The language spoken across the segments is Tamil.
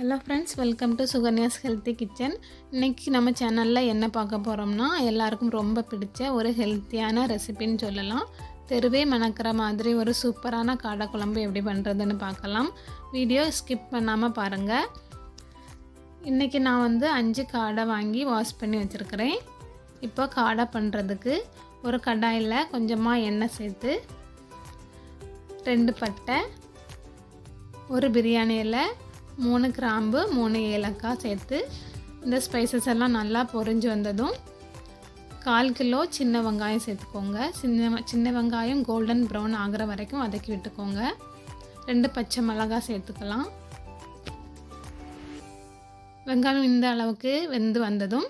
Hello friends welcome to Sukanya's healthy kitchen இன்றைக்கி நம்ம சேனலில் என்ன பார்க்க போகிறோம்னா எல்லாருக்கும் ரொம்ப பிடிச்ச ஒரு ஹெல்த்தியான ரெசிபின்னு சொல்லலாம். தெருவே மணக்கிற மாதிரி ஒரு சூப்பரான காடை குழம்பு எப்படி பண்ணுறதுன்னு பார்க்கலாம். வீடியோ ஸ்கிப் பண்ணாமல் பாருங்கள் இன்றைக்கி நான் வந்து அஞ்சு காடை வாங்கி வாஷ் பண்ணி வச்சுருக்கிறேன். இப்போ காடை பண்ணுறதுக்கு ஒரு கடாயில் கொஞ்சமாக எண்ணெய் சேர்த்து ரெண்டு பட்டை ஒரு பிரியாணியில் மூணு கிராம்பு மூணு ஏலக்காய் சேர்த்து இந்த ஸ்பைசஸ் எல்லாம் நல்லா பொரிஞ்சு வந்ததும் கால் கிலோ சின்ன வெங்காயம் சேர்த்துக்கோங்க. சின்ன சின்ன வெங்காயம் கோல்டன் ப்ரௌன் ஆகிற வரைக்கும் வதக்கி விட்டுக்கோங்க. ரெண்டு பச்சை மிளகாய் சேர்த்துக்கலாம். வெங்காயம் இந்த அளவுக்கு வெந்து வந்ததும்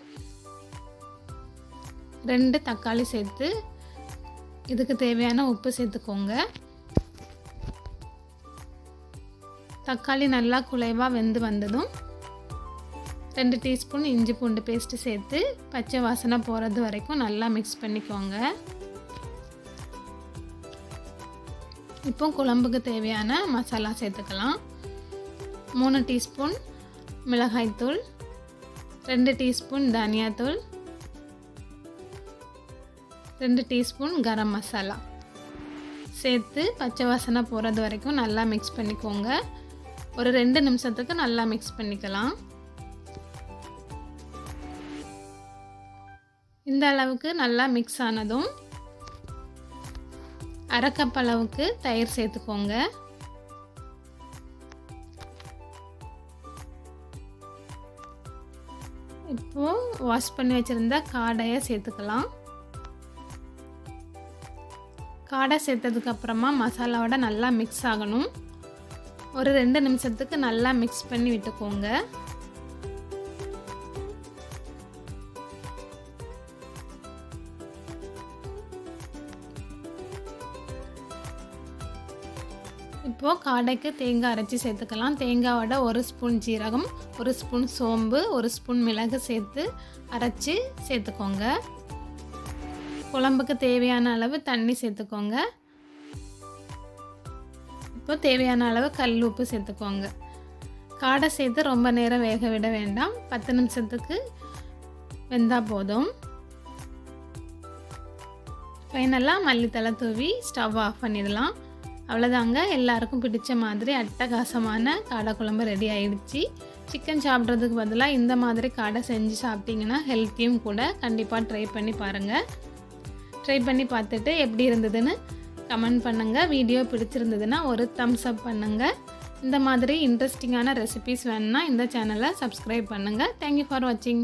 ரெண்டு தக்காளி சேர்த்து இதுக்கு தேவையான உப்பு சேர்த்துக்கோங்க. தக்காளி நல்லா குலைவாக வெந்து வந்ததும் ரெண்டு டீஸ்பூன் இஞ்சி பூண்டு பேஸ்ட்டு சேர்த்து பச்சை வாசனை போகிறது வரைக்கும் நல்லா மிக்ஸ் பண்ணிக்கோங்க. இப்போ குழம்புக்கு தேவையான மசாலா சேர்த்துக்கலாம். மூணு டீஸ்பூன் மிளகாய்த்தூள் ரெண்டு டீஸ்பூன் தனியாத்தூள் ரெண்டு டீஸ்பூன் கரம் மசாலா. சேர்த்து பச்சை வாசனை போகிறது வரைக்கும் நல்லா மிக்ஸ் பண்ணிக்கோங்க. ஒரு ரெண்டு நிமிஷத்துக்கு நல்லா மிக்ஸ் பண்ணிக்கலாம். இந்த அளவுக்கு நல்லா மிக்ஸ் ஆனதும் அரைக்கப் அளவுக்கு தயிர் சேர்த்துக்கோங்க. இப்போது வாஷ் பண்ணி வச்சுருந்த காடையை சேர்த்துக்கலாம். காடை சேர்த்ததுக்கப்புறமா மசாலாவோட நல்லா மிக்ஸ் ஆகணும். ஒரு ரெண்டு நிமிஷத்துக்கு நல்லா மிக்ஸ் பண்ணி விட்டுக்கோங்க. இப்போது காடைக்கு தேங்காய் அரைச்சி சேர்த்துக்கலாம். தேங்காயோட ஒரு ஸ்பூன் ஜீரகம் ஒரு ஸ்பூன் சோம்பு ஒரு ஸ்பூன் மிளகு சேர்த்து அரைச்சி சேர்த்துக்கோங்க. குழம்புக்கு தேவையான அளவு தண்ணி சேர்த்துக்கோங்க. இப்போ தேவையான அளவு கல் உப்பு சேர்த்துக்கோங்க. காடை சேர்த்து ரொம்ப நேரம் வேக விட வேண்டாம். பத்து நிமிஷத்துக்கு வெந்தால் போதும். ஃபைனலாக மல்லித்தலை தூவி ஸ்டவ் ஆஃப் பண்ணிடலாம். அவ்வளோதாங்க எல்லாருக்கும் பிடிச்ச மாதிரி அட்டகாசமான காடை குழம்பு ரெடி ஆயிடுச்சு. சிக்கன் சாப்பிட்றதுக்கு பதிலாக இந்த மாதிரி காடை செஞ்சு சாப்பிட்டிங்கன்னா ஹெல்த்தியும் கூட கண்டிப்பாக ட்ரை பண்ணி பாருங்கள் ட்ரை பண்ணி பார்த்துட்டு எப்படி இருந்ததுன்னு கமெண்ட் பண்ணுங்கள் வீடியோ பிடிச்சிருந்ததுன்னா ஒரு தம்ஸ் அப் பண்ணுங்கள் இந்த மாதிரி இன்ட்ரெஸ்டிங்கான ரெசிபிஸ் வேணுன்னா இந்த சேனலை சப்ஸ்கிரைப் பண்ணுங்கள் தேங்க்யூ ஃபார் வாட்சிங்